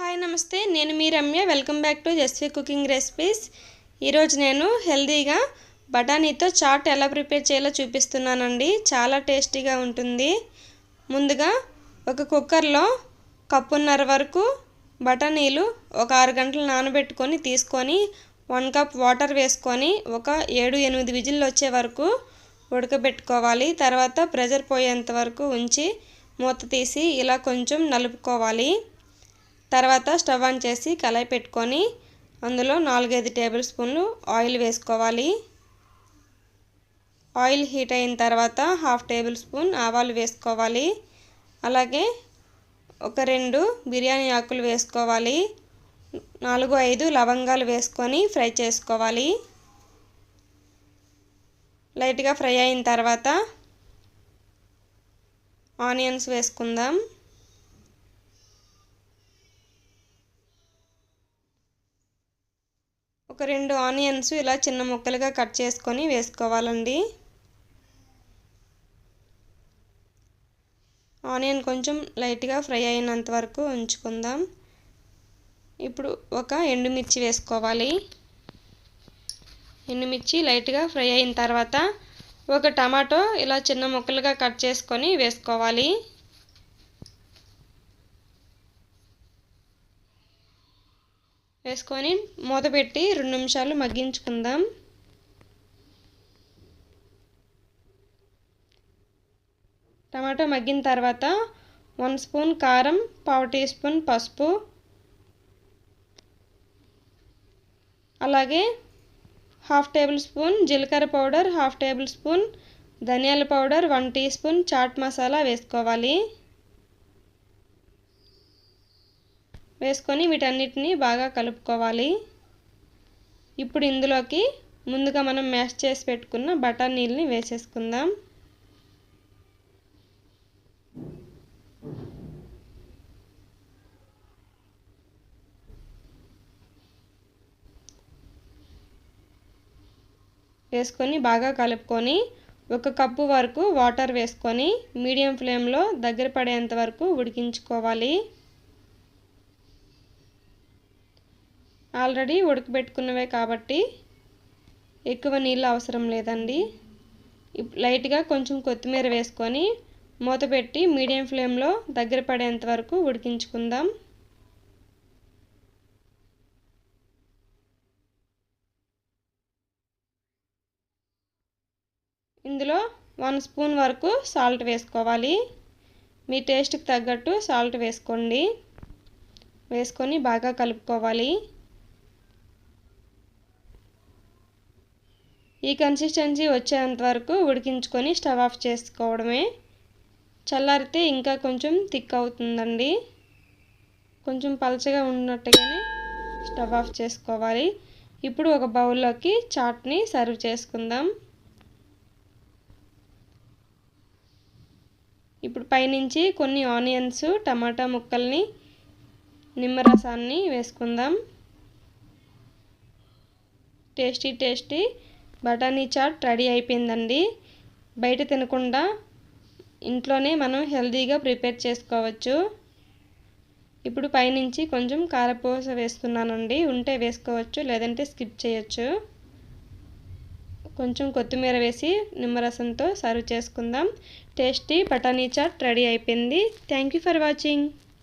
Hi నమస్తే. నేను మీ Ramya. Welcome back to Jasvi cooking recipes. ఈరోజు నేను హెల్తీగా బఠానీతో చాట్ ఎలా ప్రిపేర్ చేయాలో చూపిస్తున్నానండి. చాలా టేస్టీగా ఉంటుంది. ముందుగా ఒక కుక్కర్లో కప్పున్నర వరకు బఠానీలు ఒక ఆరు గంటలు నానబెట్టుకొని తీసుకొని వన్ కప్ వాటర్ వేసుకొని ఒక ఏడు ఎనిమిది విజిల్లు వచ్చే వరకు ఉడకబెట్టుకోవాలి. తర్వాత ప్రెజర్ పోయేంత వరకు ఉంచి మూత తీసి ఇలా కొంచెం నలుపుకోవాలి. తర్వాత స్టవ్ ఆన్ చేసి కళాయి పెట్టుకొని అందులో నాలుగైదు టేబుల్ స్పూన్లు ఆయిల్ వేసుకోవాలి. ఆయిల్ హీట్ అయిన తర్వాత హాఫ్ టేబుల్ స్పూన్ ఆవాలు వేసుకోవాలి. అలాగే ఒక రెండు బిర్యానీ ఆకులు వేసుకోవాలి. నాలుగు ఐదు లవంగాలు వేసుకొని ఫ్రై చేసుకోవాలి. లైట్గా ఫ్రై అయిన తర్వాత ఆనియన్స్ వేసుకుందాం. ఒక రెండు ఆనియన్స్ ఇలా చిన్న ముక్కలుగా కట్ చేసుకొని వేసుకోవాలండి. ఆనియన్ కొంచెం లైట్గా ఫ్రై అయినంత వరకు ఉంచుకుందాం. ఇప్పుడు ఒక ఎండుమిర్చి వేసుకోవాలి. ఎండుమిర్చి లైట్గా ఫ్రై అయిన తర్వాత ఒక టమాటో ఇలా చిన్న ముక్కలుగా కట్ చేసుకొని వేసుకోవాలి. వేసుకొని మూత పెట్టి రెండు నిమిషాలు మగ్గించుకుందాం. టమాటో మగ్గిన తర్వాత వన్ స్పూన్ కారం పావు టీ స్పూన్ పసుపు అలాగే హాఫ్ టేబుల్ స్పూన్ జీలకర్ర పౌడర్ హాఫ్ టేబుల్ స్పూన్ ధనియాల powder one teaspoon chaat masala వేసుకోవాలి. వేసుకొని వీటన్నిటిని బాగా కలుపుకోవాలి. ఇప్పుడు ఇందులోకి ముందుగా మనం మ్యాష్ చేసి పెట్టుకున్న బఠానీల్ని వేసేసుకుందాం. వేసుకొని బాగా కలుపుకొని ఒక కప్పు వరకు వాటర్ వేసుకొని మీడియం ఫ్లేమ్లో దగ్గర పడేంత వరకు ఉడికించుకోవాలి. ఆల్రెడీ ఉడకబెట్టుకున్నవే కాబట్టి ఎక్కువ నీళ్ళు అవసరం లేదండి. లైట్గా కొంచెం కొత్తిమీర వేసుకొని మూత పెట్టి మీడియం ఫ్లేమ్లో దగ్గర పడేంత వరకు ఉడికించుకుందాం. ఇందులో వన్ స్పూన్ వరకు సాల్ట్ వేసుకోవాలి. మీ టేస్ట్కి తగ్గట్టు సాల్ట్ వేసుకోండి. వేసుకొని బాగా కలుపుకోవాలి. ఈ కన్సిస్టెన్సీ వచ్చేంత వరకు ఉడికించుకొని స్టవ్ ఆఫ్ చేసుకోవడమే. చల్లారితే ఇంకా కొంచెం థిక్ అవుతుందండి. కొంచెం పలచగా ఉన్నట్టుగానే స్టవ్ ఆఫ్ చేసుకోవాలి. ఇప్పుడు ఒక బౌల్లోకి చాట్ని సర్వ్ చేసుకుందాం. ఇప్పుడు పైనుంచి కొన్ని ఆనియన్స్ టమాటా ముక్కల్ని నిమ్మరసాన్ని వేసుకుందాం. టేస్టీ టేస్టీ బఠానీ చాట్ రెడీ అయిపోయిందండి. బయట తినకుండా ఇంట్లోనే మనం హెల్తీగా ప్రిపేర్ చేసుకోవచ్చు. ఇప్పుడు పైనుంచి కొంచెం కారపూస వేస్తున్నానండి. ఉంటే వేసుకోవచ్చు లేదంటే స్కిప్ చేయొచ్చు. కొంచెం కొత్తిమీర వేసి నిమ్మరసంతో సర్వ్ చేసుకుందాం. టేస్టీ బఠానీ చాట్ రెడీ అయిపోయింది. Thank you for watching.